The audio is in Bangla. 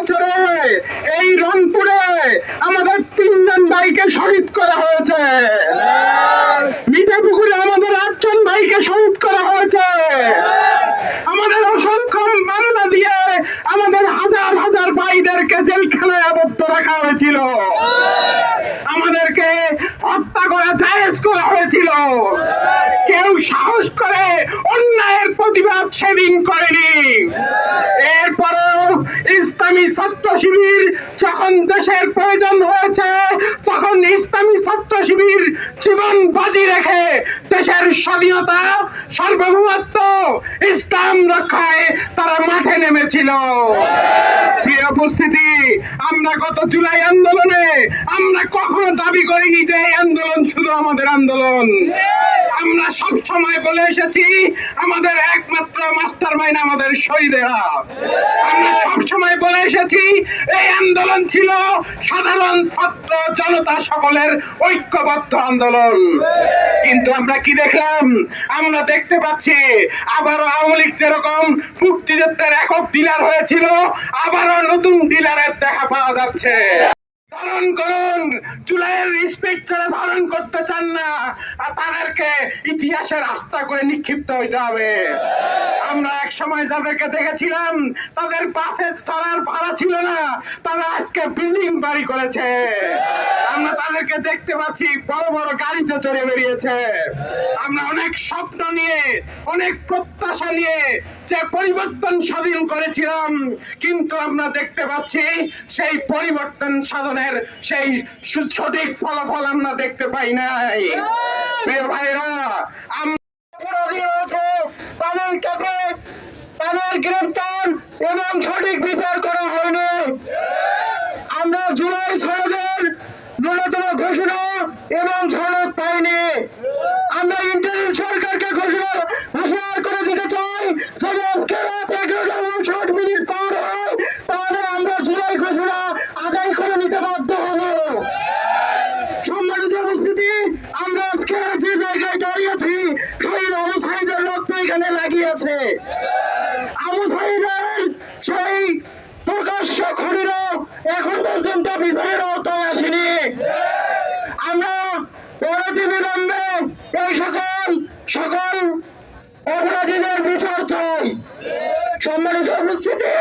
বছরে এই রংপুরে আমাদের তিনজন ভাইকে শহীদ করা হয়েছে। মিঠাপুকুরে আমাদের আটজন ভাইকে শহীদ করা হয়েছে। আমাদের অসংখ্য মামলা দিয়ে আমাদের হাজার হাজার ভাইদেরকে জেলখানায় আবদ্ধ রাখা হয়েছিল। আমাদেরকে হত্যা করা, জায়েজ করা হয়েছিল। কেউ সাহস করে অন্যায়ের প্রতিবাদ সেদিন করেনি এরপরেও ইসলামী ছাত্র শিবির যখন দেশের প্রয়োজন হয়েছে, তখন ইসলামী ছাত্র শিবির জীবন বাজি রেখে দেশের স্বাধীনতা, সার্বভৌমত্ব, ইসলাম রক্ষায় তারা মাঠে নেমেছিল। উপস্থিতি, আমরা গত জুলাই আন্দোলনে আমরা কখনো দাবি করিনি যে এই আন্দোলন শুধু আমাদের আন্দোলন। আমরা সব সময় বলে এসেছি, আমাদের একমাত্র মাস্টার মাইন আমাদের শহীদেরা। আমরা সব সময় বলে এসেছি, এই আন্দোলন ছিল সাধারণ ছাত্র জনতা সকলের ঐক্যবদ্ধ আন্দোলন। কিন্তু আমরা কি দেখলাম? আমরা দেখতে পাচ্ছি, আবারও আওয়ামী লীগ যেরকম মুক্তিযুদ্ধের একক ডিলার হয়েছিল, আবারও নতুন ডিলারের দেখা পাওয়া যাচ্ছে। ধারণ করুন। জুলাইয়ের রিসপেক্ট ছাড়া ধারণ করতে চান না। আর তাদেরকে ইতিহাসের আস্থা করে নিক্ষিপ্ত হইতে হবে। আমরা এক সময় যাদেরকে দেখেছিলাম, তাদের পাশে চড়ার ভাড়া ছিল না। তারা আজকে বিল্ডিং বাড়ি করেছে। আমরা তাদেরকে দেখতে পাচ্ছি বড় বড় গাড়িতে চড়ে বেরিয়েছে। আমরা অনেক স্বপ্ন নিয়ে অনেক প্রত্যাশা নিয়ে যে পরিবর্তন স্বাধীন করেছিলাম কিন্তু আমরা দেখতে পাচ্ছি সেই পরিবর্তন সাধনের সেই সঠিক ফলাফল আমরা দেখতে পাই নাই। প্রিয় ভাইরা কাছে তাদের গ্রেপ্তার এবং সঠিক বিচার করা হয়নি আমরা জুলাই সনদের ন্যূনতম ঘোষণা এবং সনদ পাইনি। আমরা ইন্টারিম সরকারকে ঘোষণা করে দিতে চাই, যদি আজকে রাত এগারোটা উনষাট মিনিট পার হয়, তাহলে আমরা জুলাই ঘোষণা আদায় করে নিতে বাধ্য হব। সম্মানিত উপস্থিতি, আমরা আজকে যে জায়গায় দাঁড়িয়েছি শহীদ আবু রক্ত এখানে লাগিয়েছে সেই প্রকাশ্য খুনিরা এখন পর্যন্ত বিচারের আওতায় আসেনি। এই সকল সকল অপরাধীদের বিচার চাই। সম্মানিত উপস্থিতি